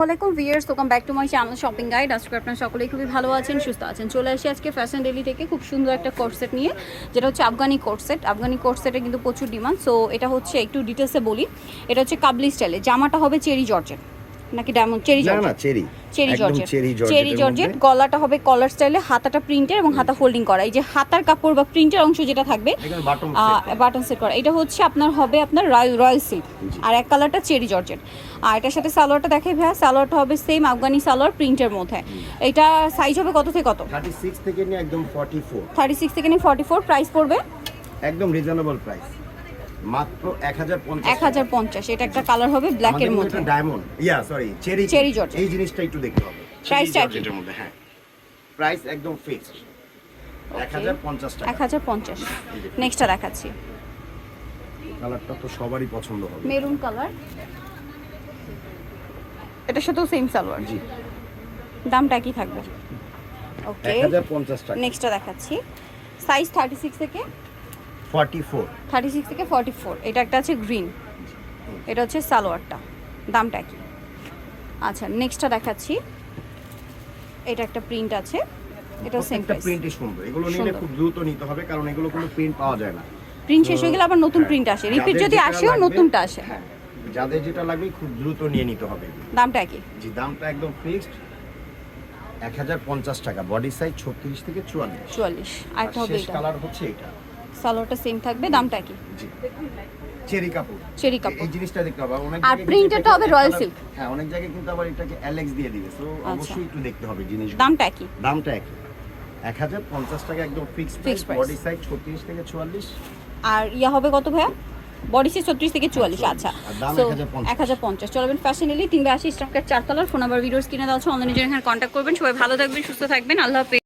ওয়ালাইকুম viewers welcome back to my channel shopping guide আজকে আপনার সকলেই খুবই ভালো আছেন, সুস্থ আছেন। চলে আসি আজকে ফ্যাশন ডেলি থেকে খুব সুন্দর একটা কোর্সেট নিয়ে, যেটা হচ্ছে আফগানি কোর্সেট আফগানি কোর্সেটে কিন্তু প্রচুর ডিমান্ড সো এটা হচ্ছে একটু ডিটেলসে বলি। এটা হচ্ছে কাবলি স্টাইলে জামাটা হবে চেরি জর্জেট। নাকি ডায়মন্ড চেরি জর্জেট না cherry cherry georgette cherry georgette গলাটা হবে কলার স্টাইলে হাতাটা প্রিন্টের এবং হাতা ফোল্ডিং করা। এই যে হাতার কাপড় বা প্রিন্টের অংশ যেটা থাকবে। বাটন সেট করা। এটা হচ্ছে আপনার হবে আপনার রয়্যাল রয়্যাল সিল্ক আর এক কালারটা চেরি জর্জেট আর এটার সাথে সালোয়ারটা দেখে ভাইয়া। সালোয়ারটা হবে সেম আফগানি সালোয়ার প্রিন্টের মধ্যে। এটা সাইজ হবে কত থেকে কত? 36 থেকে নিয়ে একদম 44 থার্টি সিক্স থেকে নিয়ে ফর্টি ফোর প্রাইস পড়বে? একদম রিজনেবল প্রাইস মাত্র 1050 এক হাজার পঞ্চাশ এটা একটা কালার হবে ব্ল্যাকের মধ্যে। ডায়মন্ড ইয়া সরি চেরি Cherry georgette। এই জিনিসটা একটু দেখতে হবে। Price টা কি? এর মধ্যে হ্যাঁ। প্রাইস একদম ফিক্সড 1050 টাকা। এক হাজার পঞ্চাশ। নেক্সটটা দেখাচ্ছি। কালারটা তো সবারই পছন্দ হবে। মেরুন কালার এটার সাথেও সেম সালোয়ার জি। দামটা কি থাকবে। ওকে 1050 টাকা। নেক্সটটা দেখাচ্ছি। সাইজ থার্টি সিক্স থেকে 44 থার্টি সিক্স থেকে ফর্টি ফোর এটা একটা আছে গ্রিন এটা হচ্ছে সালোয়ারটা। দামটা কি আচ্ছা নেক্সটটা দেখাচ্ছি। এটা একটা প্রিন্ট আছে। এটাও সেম প্রাইস প্রিন্টই সুন্দর। এগুলো নিলে খুব দ্রুত নিতে হবে কারণ এগুলো কোনো প্রিন্ট পাওয়া যায় না। প্রিন্ট শেষ হয়ে গেলে আবার নতুন হ্যাঁ, প্রিন্ট আসে। রিপিট যদি আসেও নতুনটা আসে। হ্যাঁ যাদের যেটা লাগবে খুব দ্রুত নিয়ে নিতে হবে। দামটা কি জি দামটা একদম ফিক্সড এক হাজার পঞ্চাশ টাকা। বডি সাইজ ছত্রিশ থেকে চুয়াল্লিশ। চুয়াল্লিশ। আর শেষ কালার হচ্ছে এটা। সালোয়ারটা সেম থাকবে দামটা কি চেরি কাপড়। চেরি কাপড়। এই জিনিসটা দেখতে হবে। অনেক আর জায়গায় কিন্তু printed এটাকে টা হবে colour- silk। হ্যাঁ অনেক জায়গায় কিন্তু আবার এটাকে অ্যালেক্স দিয়ে দিবে তো আচ্ছা। অবশ্যই একটু দেখতে হবে জিনিস দামটা কি দামটা হাজার পঞ্চাশ টাকা একদম Fixed price। বডি সাইজ ছত্রিশ থেকে চুয়াল্লিশ। আর ইয়া হবে কত ভাইয়া? বডি সাইজ ছত্রিশ থেকে চুয়াল্লিশ আচ্ছা। দাম সো 1050 এক হাজার পঞ্চাশ। চলবেন ফ্যাশন এলি তিনবে আসি স্টকের চার তলার ফোন নাম্বার ভিডিওস কিনে হচ্ছে অনলাইনে জন্য এখানে কন্ট্যাক্ট করবেন। সবাই ভালো থাকবেন সুস্থ থাকবেন। আল্লাহ হাফেজ।